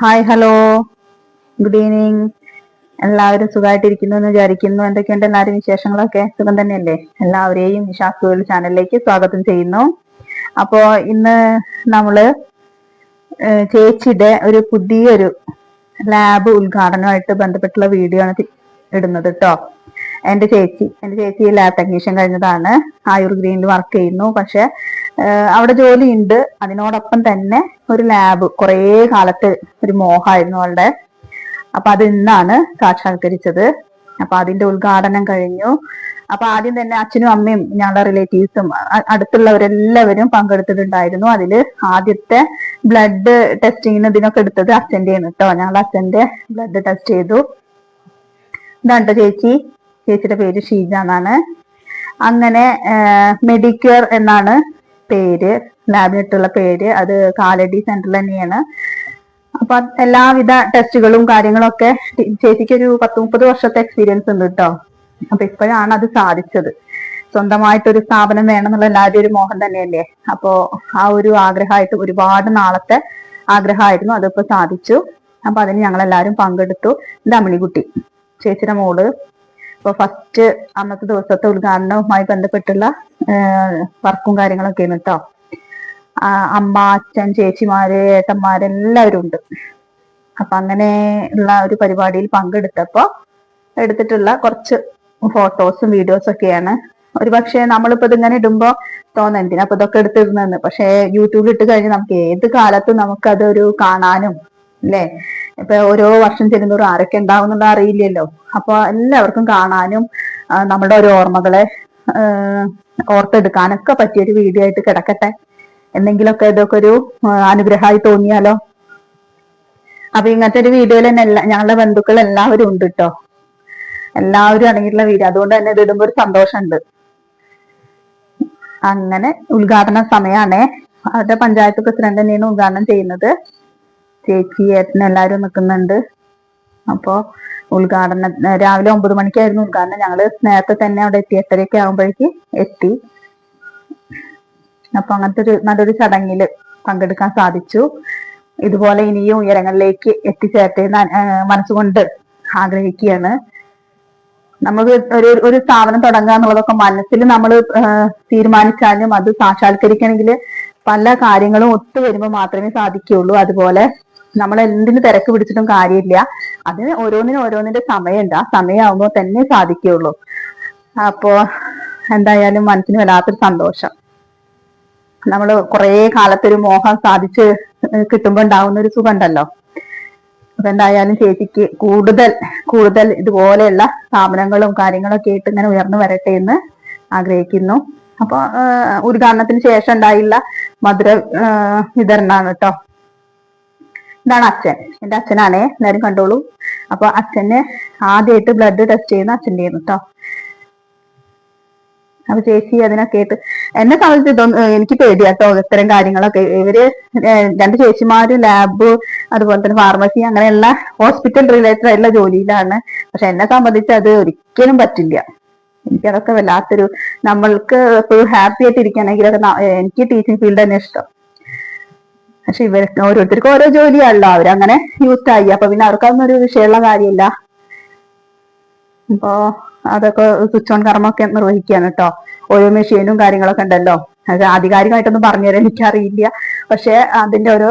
Hi hello good evening എല്ലാവരും സുഖമായിട്ടിരിക്കുന്നു എന്ന് വിചാരിക്കുന്നു. എന്തൊക്കെയുണ്ട് എല്ലാവരും വിശേഷങ്ങളൊക്കെ? സുഖം തന്നെയല്ലേ? എല്ലാവരെയും വിശാസ് ചാനലിലേക്ക് സ്വാഗതം ചെയ്യുന്നു. അപ്പോ ഇന്ന് നമ്മൾ ചേച്ചിയുടെ ഒരു പുതിയൊരു ലാബ് ഉദ്ഘാടനമായിട്ട് ബന്ധപ്പെട്ടുള്ള വീഡിയോ ആണ് ഇടുന്നത് കേട്ടോ എന്റെ ചേച്ചി എന്റെ ചേച്ചി ലാബ് ടെക്നീഷ്യൻ കഴിഞ്ഞതാണ്. ആയുർ ഗ്രീനിൽ വർക്ക് ചെയ്യുന്നു. പക്ഷെ അവിടെ ജോലി ഉണ്ട് അതിനോടൊപ്പം തന്നെ ഒരു ലാബ് കുറേ കാലത്ത് ഒരു മോഹമായിരുന്നു അവളുടെ. അപ്പൊ അത് ഇന്നാണ് സാക്ഷാത്കരിച്ചത്. അപ്പൊ അതിന്റെ ഉദ്ഘാടനം കഴിഞ്ഞു. അപ്പൊ ആദ്യം തന്നെ അച്ഛനും അമ്മയും ഞങ്ങളുടെ റിലേറ്റീവ്സും അടുത്തുള്ളവരെല്ലാവരും പങ്കെടുത്തിട്ടുണ്ടായിരുന്നു. അതിൽ ആദ്യത്തെ ബ്ലഡ് ടെസ്റ്റിങ്ങിന് ഇതിനൊക്കെ എടുത്തത് അച്ഛന്റെയാണ് കേട്ടോ. ഞങ്ങളുടെ അച്ഛന്റെ ബ്ലഡ് ടെസ്റ്റ് ചെയ്തു. ഇതാണ് ചേച്ചി. ചേച്ചിയുടെ പേര് ഷീജ എന്നാണ്. അങ്ങനെ മെഡിക്യൂർ എന്നാണ് പേര്. ലാബിനിട്ടുള്ള പേര്. അത് കാലടി സെന്ററിൽ തന്നെയാണ്. അപ്പൊ എല്ലാവിധ ടെസ്റ്റുകളും കാര്യങ്ങളും ഒക്കെ ചേച്ചിക്ക് ഒരു പത്ത് മുപ്പത് വർഷത്തെ എക്സ്പീരിയൻസ് ഉണ്ട് കേട്ടോ അപ്പൊ ഇപ്പോഴാണ് അത് സാധിച്ചത്. സ്വന്തമായിട്ടൊരു സ്ഥാപനം വേണം എന്നുള്ള എല്ലാവരും ഒരു മോഹം തന്നെയല്ലേ? അപ്പോ ആ ഒരു ആഗ്രഹമായിട്ട് ഒരുപാട് നാളത്തെ ആഗ്രഹമായിരുന്നു. അതിപ്പോ സാധിച്ചു. അപ്പൊ അതിന് ഞങ്ങൾ എല്ലാവരും പങ്കെടുത്തു. ഇത് അമ്മിണിക്കുട്ടി. ചേച്ചിയുടെ മോൾ. ഇപ്പൊ ഫസ്റ്റ് അന്നത്തെ ദിവസത്തെ ഉദ്ഘാടനവുമായി ബന്ധപ്പെട്ടുള്ള വർക്കും കാര്യങ്ങളൊക്കെയാണ് കേട്ടോ അമ്മ അച്ഛൻ ചേച്ചിമാര് ഏട്ടന്മാരെല്ലാവരും ഉണ്ട്. അപ്പൊ അങ്ങനെ ഉള്ള ഒരു പരിപാടിയിൽ പങ്കെടുത്തപ്പോ എടുത്തിട്ടുള്ള കുറച്ച് ഫോട്ടോസും വീഡിയോസും ഒക്കെയാണ്. ഒരു പക്ഷേ നമ്മളിപ്പോ ഇതിങ്ങനെ ഇടുമ്പോ തോന്നുന്നു എന്തിനാ അപ്പൊ ഇതൊക്കെ എടുത്തിരുന്നെന്ന് പക്ഷേ യൂട്യൂബിൽ ഇട്ട് കഴിഞ്ഞാൽ നമുക്ക് ഏത് കാലത്തും നമുക്കതൊരു കാണാനും അല്ലേ? ഇപ്പൊ ഓരോ വർഷം ചെല്ലുന്നവരും ആരൊക്കെ ഉണ്ടാവും എന്നുള്ള അറിയില്ലല്ലോ. അപ്പൊ എല്ലാവർക്കും കാണാനും നമ്മുടെ ഓരോ ഓർമ്മകളെ ഓർത്തെടുക്കാനൊക്കെ പറ്റിയൊരു വീഡിയോ ആയിട്ട് കിടക്കട്ടെ. എന്തെങ്കിലുമൊക്കെ ഇതൊക്കെ ഒരു അനുഗ്രഹമായി തോന്നിയാലോ? അപ്പൊ ഇങ്ങനത്തെ ഒരു വീഡിയോയിൽ തന്നെ എല്ലാ ഞങ്ങളുടെ ബന്ധുക്കൾ എല്ലാവരും ഉണ്ട് കേട്ടോ എല്ലാവരും അടങ്ങിയിട്ടുള്ള വീഡിയോ. അതുകൊണ്ട് തന്നെ ഇത് ഇടുമ്പോ ഒരു സന്തോഷമുണ്ട്. അങ്ങനെ ഉദ്ഘാടന സമയമാണേ. അവരുടെ പഞ്ചായത്ത് പ്രസിഡന്റ് തന്നെയാണ് ഉദ്ഘാടനം ചെയ്യുന്നത്. ചേച്ചി ഏട്ടൻ എല്ലാവരും നിൽക്കുന്നുണ്ട്. അപ്പോ ഉദ്ഘാടനം രാവിലെ ഒമ്പത് മണിക്കായിരുന്നു ഉദ്ഘാടനം. ഞങ്ങൾ നേരത്തെ തന്നെ അവിടെ എത്തി. എട്ടരയൊക്കെ ആകുമ്പോഴേക്ക് എത്തി. അപ്പൊ അങ്ങനത്തെ ഒരു നല്ലൊരു ചടങ്ങിൽ പങ്കെടുക്കാൻ സാധിച്ചു. ഇതുപോലെ ഇനിയും ഉയരങ്ങളിലേക്ക് എത്തിച്ചേരട്ടെ മനസ്സുകൊണ്ട് ആഗ്രഹിക്കുകയാണ്. നമുക്ക് ഒരു ഒരു സ്ഥാപനം തുടങ്ങുക എന്നുള്ളതൊക്കെ മനസ്സിൽ നമ്മൾ തീരുമാനിച്ചാലും അത് സാക്ഷാത്കരിക്കണമെങ്കിൽ പല കാര്യങ്ങളും ഒത്തു വരുമ്പോൾ മാത്രമേ സാധിക്കുകയുള്ളൂ. അതുപോലെ നമ്മൾ എന്തിനു തിരക്ക് പിടിച്ചിട്ടും കാര്യമില്ല. അതിന് ഓരോന്നിനും ഓരോന്നിന്റെ സമയമുണ്ട്. ആ സമയമാകുമ്പോൾ തന്നെ സാധിക്കുകയുള്ളൂ. അപ്പോ എന്തായാലും മനസ്സിന് വല്ലാത്തൊരു സന്തോഷം. നമ്മൾ കുറേ കാലത്തൊരു മോഹം സാധിച്ച് കിട്ടുമ്പോൾ ഉണ്ടാവുന്ന ഒരു സുഖം ഉണ്ടല്ലോ അപ്പൊ എന്തായാലും ചേച്ചിക്ക് കൂടുതൽ കൂടുതൽ ഇതുപോലെയുള്ള സ്ഥാപനങ്ങളും കാര്യങ്ങളൊക്കെ ആയിട്ട് ഇങ്ങനെ ഉയർന്നു വരട്ടെ എന്ന് ആഗ്രഹിക്കുന്നു. അപ്പൊ ഉദ്ഘാടനത്തിന് ശേഷം ഉണ്ടായില്ല മധുര വിതരണാണ് കേട്ടോ. ഇതാണ് അച്ഛൻ. എന്റെ അച്ഛനാണേ. എന്നാലും കണ്ടോളൂ. അപ്പൊ അച്ഛന് ആദ്യമായിട്ട് ബ്ലഡ് ടെസ്റ്റ് ചെയ്യുന്ന അച്ഛന്റെ കേട്ടോ അപ്പൊ ചേച്ചി അതിനൊക്കെ ആയിട്ട് എന്നെ സംബന്ധിച്ച് ഇതൊന്നും എനിക്ക് പേടിയാട്ടോ ഇത്തരം കാര്യങ്ങളൊക്കെ. ഇവർ രണ്ട് ചേച്ചിമാര് ലാബ് അതുപോലെ തന്നെ ഫാർമസി അങ്ങനെയുള്ള ഹോസ്പിറ്റൽ റിലേറ്റഡ് ആയിട്ടുള്ള ജോലിയിലാണ്. പക്ഷെ എന്നെ സംബന്ധിച്ച് അത് ഒരിക്കലും പറ്റില്ല. എനിക്കതൊക്കെ വല്ലാത്തൊരു നമ്മൾക്ക് എപ്പോഴും ഹാപ്പി ആയിട്ട് ഇരിക്കുകയാണെങ്കിൽ അത് എനിക്ക് ടീച്ചിങ് ഫീൽഡ് തന്നെ ഇഷ്ടം. പക്ഷെ ഇവർ ഓരോരുത്തർക്കും ഓരോ ജോലിയാണല്ലോ. അവരങ്ങനെ യൂത്ത് ആയി. അപ്പൊ പിന്നെ അവർക്കൊന്നും ഒരു വിഷയമുള്ള കാര്യമില്ല. അപ്പോ അതൊക്കെ സ്വിച്ച് ഓൺ കർമ്മമൊക്കെ നിർവഹിക്കുകയാണ് കേട്ടോ. ഓരോ മെഷീനും കാര്യങ്ങളൊക്കെ ഉണ്ടല്ലോ. അത് ആധികാരികമായിട്ടൊന്നും പറഞ്ഞുതരാൻ എനിക്കറിയില്ല. പക്ഷെ അതിന്റെ ഓരോ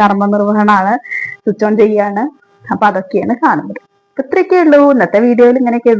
കർമ്മ നിർവഹണമാണ് സ്വിച്ച് ഓൺ ചെയ്യാണ് അപ്പൊ അതൊക്കെയാണ് കാണുന്നത്. ഇത്രയൊക്കെ ഉള്ളൂ. ഇന്നത്തെ വീഡിയോയിൽ ഇങ്ങനെയൊക്കെ